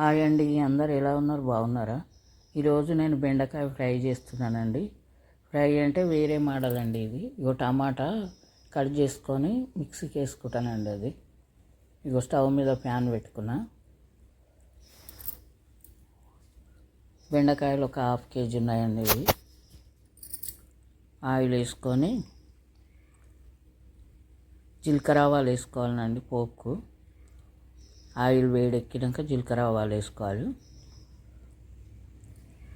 Hi అండి అందరు ఎలా ఉన్నారు? బాగున్నారా? ఈరోజు నేను బెండకాయ ఫ్రై చేస్తున్నానండి. ఫ్రై అంటే వేరే మోడల్ అండి ఇది. ఇగో టమాటా కట్ చేసుకొని మిక్సీకి వేసుకుంటానండి అది. ఇగో స్టవ్ మీద ప్యాన్ పెట్టుకున్నా. బెండకాయలు ఒక హాఫ్ కేజీ ఉన్నాయండి ఇవి. ఆయిల్ వేసుకొని జీలకర్ర ఆవాలు వేసుకోవాలండి పోపుకు. ఆయిల్ వేడెక్కినాక జీలకర్ర ఆవాలు వేసుకోవాలి.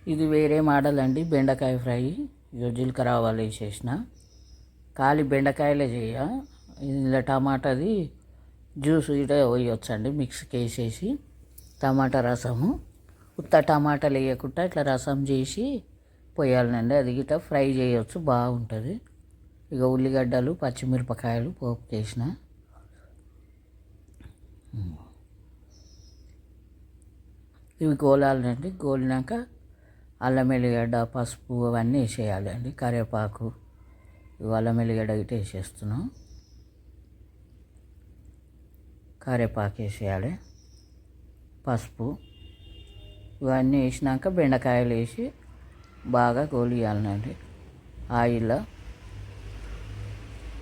ఇది వేరే మోడల్ అండి బెండకాయ ఫ్రై. ఇదో జీలకర్ర ఆవాలు వేసేసిన. ఖాళీ బెండకాయలే చేయ. ఇందులో టమాటాది జ్యూస్ ఇటే వేయొచ్చండి మిక్స్కి వేసేసి టమాటా రసము. ఉత్త టమాటాలు వేయకుండా ఇట్లా రసం చేసి పోయాలండి అది గిట్ట ఫ్రై చేయొచ్చు బాగుంటుంది. ఇక ఉల్లిగడ్డలు పచ్చిమిరపకాయలు పోపు వేసిన. ఇవి గోలాలండి. గోలినాక అల్లం ఎల్లిగడ్డ పసుపు అవన్నీ వేసేయాలి అండి కరివేపాకు ఇవి అల్లం ఎల్లిగడ్డ ఇటు వేసేస్తున్నాం. కరివేపాకు వేసేయాలి. పసుపు ఇవన్నీ వేసినాక బెండకాయలు వేసి బాగా గోలియాలండి ఆయిల్లో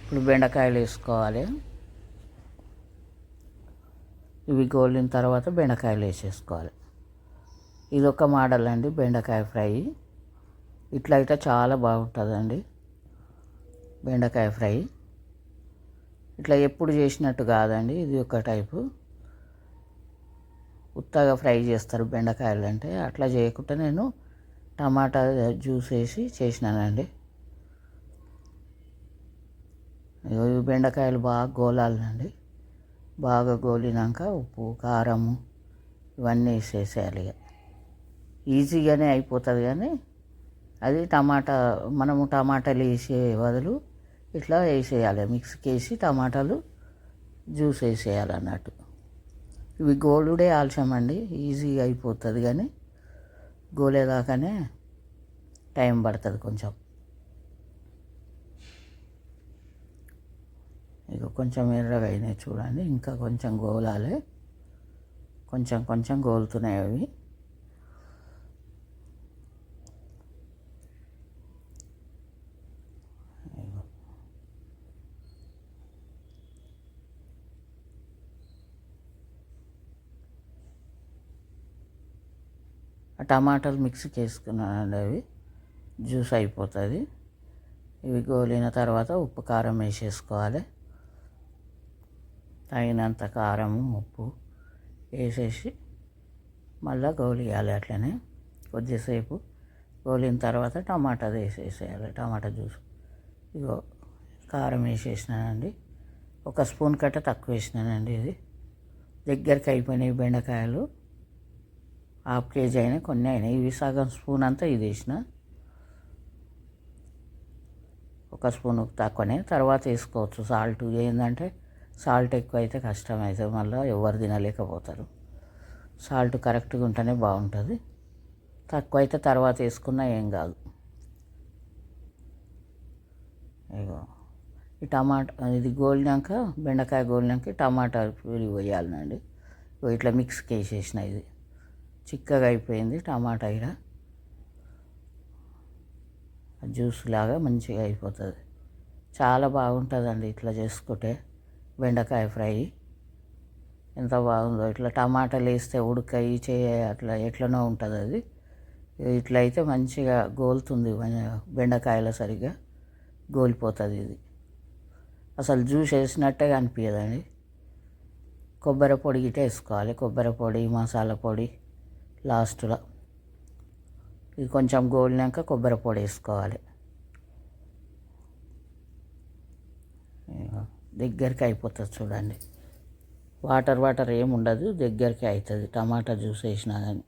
ఇప్పుడు బెండకాయలు వేసుకోవాలి. ఇవి గోలిన తర్వాత బెండకాయలు వేసేసుకోవాలి. ఇది ఒక మోడల్ అండి బెండకాయ ఫ్రై. ఇట్లా అయితే చాలా బాగుంటుందండి బెండకాయ ఫ్రై. ఇట్లా ఎప్పుడు చేసినట్టు కాదండి ఇది ఒక టైపు. ఉత్తగా ఫ్రై చేస్తారు బెండకాయలు అంటే అట్లా చేయకుండా నేను టమాటా జ్యూస్ వేసి చేసినానండి. ఇవి బెండకాయలు బాగా గోలాలండి. బాగా గోలినాక ఉప్పు కారము ఇవన్నీ వేసేసేయాలి ఇక ఈజీగానే అయిపోతుంది కానీ అది టమాటా మనము టమాటాలు వేసే బదులు ఇట్లా వేసేయాలి. మిక్స్కి వేసి టమాటాలు జ్యూస్ వేసేయాలి అన్నట్టు. ఇవి గోలుడే ఆలస్యం అండి. ఈజీగా అయిపోతుంది కానీ గోలేదాకానే టైం పడుతుంది కొంచెం. ఇక కొంచెం ఎర్రగా అయినాయి చూడండి. ఇంకా కొంచెం గోలాలి. కొంచెం కొంచెం గోలుతున్నాయి అవి. టమాటాలు మిక్సీకి వేసుకున్నానండి అవి. జ్యూస్ అయిపోతుంది. ఇవి గోలిన తర్వాత ఉప్పు కారం వేసేసుకోవాలి. తగినంత కారం ఉప్పు వేసేసి మళ్ళీ గోలియాలి అట్లనే కొద్దిసేపు. గోలిన తర్వాత టమాటా వేసేసేయాలి టమాటా జ్యూస్. ఇగో కారం వేసేసినానండి. ఒక స్పూన్ కట్ట తక్కువ వేసినానండి ఇది. దగ్గరికి అయిపోయినాయి బెండకాయలు. హాఫ్ కేజీ అయినా కొన్ని అయినాయి ఇవి సగం స్పూన్ అంతా ఇది వేసిన. ఒక స్పూన్ తక్కువనే తర్వాత వేసుకోవచ్చు సాల్ట్. ఏంటంటే సాల్ట్ ఎక్కువ అయితే కష్టం అయితే మళ్ళీ ఎవరు తినలేకపోతారు. సాల్ట్ కరెక్ట్గా ఉంటేనే బాగుంటుంది. తక్కువ అయితే తర్వాత వేసుకున్నా ఏం కాదు. ఇగో. ఈ టమాటా ఇది గోలినాక బెండకాయ గోలినాక టమాటా పూరి పోయాలండి ఇట్లా మిక్స్కి వేసేసిన ఇది. చిక్కగా అయిపోయింది టమాటా ఇడ. జ్యూస్ లాగా మంచిగా అయిపోతుంది. చాలా బాగుంటుందండి ఇట్లా చేసుకుంటే బెండకాయ ఫ్రై. ఎంత బాగుందో ఇట్లా టమాటాలు వేస్తే ఉడకాయి చేయ అట్లా ఎట్లనో ఉంటుంది అది. ఇట్లా అయితే మంచిగా గోలుతుంది బెండకాయల సరిగ్గా గోలిపోతుంది ఇది. అసలు జ్యూస్ వేసినట్టే అనిపించదండి కొబ్బరి పొడి గిట్ట వేసుకోవాలి. కొబ్బరి పొడి మసాలా పొడి లాస్ట్లో. ఇది కొంచెం గోలినాక కొబ్బరి పొడి వేసుకోవాలి. దగ్గరికి అయిపోతుంది చూడండి. వాటర్ వాటర్ ఏమి ఉండదు దగ్గరికి అవుతుంది టమాటా జ్యూస్ వేసినా కానీ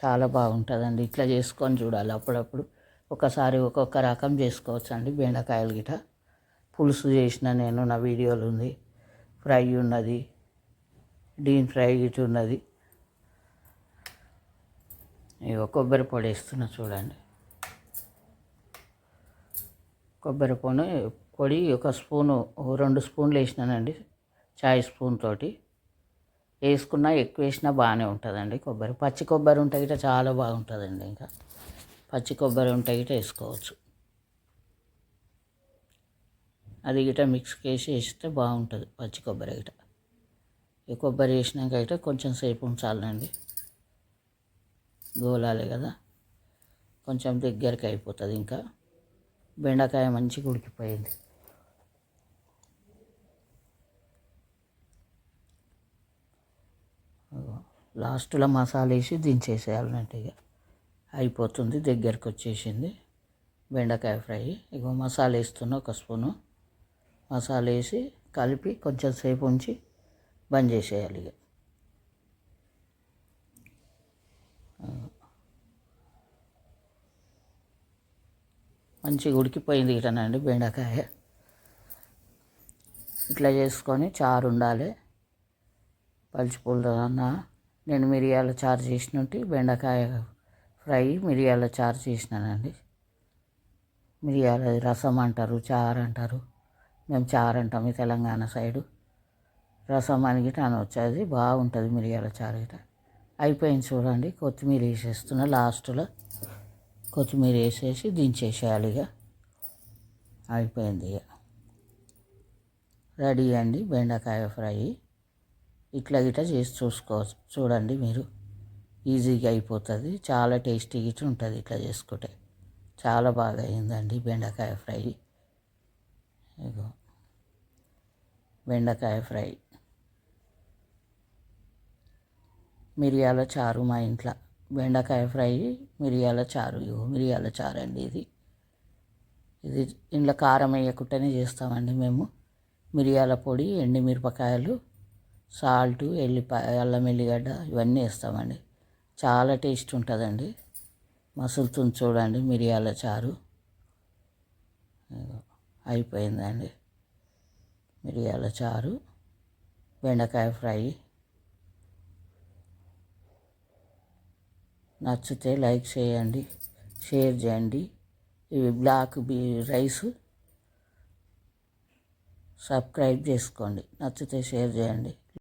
చాలా బాగుంటుందండి. ఇట్లా చేసుకొని చూడాలి అప్పుడప్పుడు. ఒకసారి ఒక్కొక్క రకం చేసుకోవచ్చు అండి బెండకాయలు గిట పులుసు చేసిన నేను నా వీడియోలు ఉంది. ఫ్రై ఉన్నది. డీన్ ఫ్రై గిట్ ఉన్నది. ఇక కొబ్బరి పొడి వేస్తున్నా చూడండి. కొబ్బరి పొడి పొడి ఒక స్పూను రెండు స్పూన్లు వేసినానండి చాయ్ స్పూన్ తోటి. వేసుకున్నా ఎక్కువ వేసినా బాగానే ఉంటుందండి కొబ్బరి. పచ్చి కొబ్బరి ఉంటే గిట్ట చాలా బాగుంటుందండి ఇంకా. పచ్చి కొబ్బరి ఉంటే గిట వేసుకోవచ్చు. అది గిట మిక్స్ వేసి వేస్తే బాగుంటుంది పచ్చి కొబ్బరి గిట. కొబ్బరి వేసినాక అయితే కొంచెం సేపు ఉంచాలండి. గోలాలి కదా. కొంచెం దగ్గరికి అయిపోతుంది ఇంకా. బెండకాయ మంచిగా ఉడికిపోయింది. లాస్ట్లో మసాలా వేసి దించేసేయాలన్నట్టు ఇక అయిపోతుంది దగ్గరికి వచ్చేసింది. బెండకాయ ఫ్రై. ఇగో మసాలా వేస్తున్నా ఒక స్పూను. మసాలా వేసి కలిపి కొంచెం సేపు ఉంచి బంద్ చేసేయాలి ఇక. మంచిగా ఉడికిపోయింది ఇటనండి బెండకాయ. ఇట్లా చేసుకొని చారు ఉండాలి. పలుచుపుల్ల నేను మిరియాల చారు చేసినట్టు బెండకాయ ఫ్రై మిరియాల చారు చేసినానండి. మిరియాల రసం అంటారు చారు అంటారు. మేము చారు అంటాం ఈ తెలంగాణ సైడు. రసం అని గిట అనవచ్చు అది బాగుంటుంది మిరియాల చారు గిట్ట. అయిపోయింది చూడండి కొత్తిమీర వేసేస్తున్నా లాస్ట్లో కొత్తిమీర వేసేసి దించేసేయాలి ఇక. అయిపోయింది ఇక. రెడీ అండి బెండకాయ ఫ్రై. ఇట్లా గిట్ట చేసి చూసుకోవచ్చు చూడండి మీరు. ఈజీగా అయిపోతుంది చాలా టేస్టీగా ఇట్లా ఉంటుంది ఇట్లా చేసుకుంటే. చాలా బాగా అయిందండి బెండకాయ ఫ్రై. ఇగో బెండకాయ ఫ్రై. మిరియాల చారు మా ఇంట్లో. బెండకాయ ఫ్రై మిరియాల చారు. ఇగో మిరియాల చారు అండి ఇది. ఇది ఇంట్లో కారం వేయకుండానే చేస్తామండి మేము. మిరియాల పొడి ఎండుమిరపకాయలు సాల్ట్ ఎల్లిపాయ అల్లం ఎల్లిగడ్డ ఇవన్నీ వేస్తామండి. చాలా టేస్ట్ ఉంటుందండి. మసులుతుంది చూడండి మిరియాల చారు. అయిపోయిందండి. మిరియాల చారు బెండకాయ ఫ్రై. నచ్చితే లైక్ చేయండి షేర్ చేయండి. ఇవి బ్లాక్ బీ రైస్. సబ్స్క్రైబ్ చేసుకోండి నచ్చితే షేర్ చేయండి.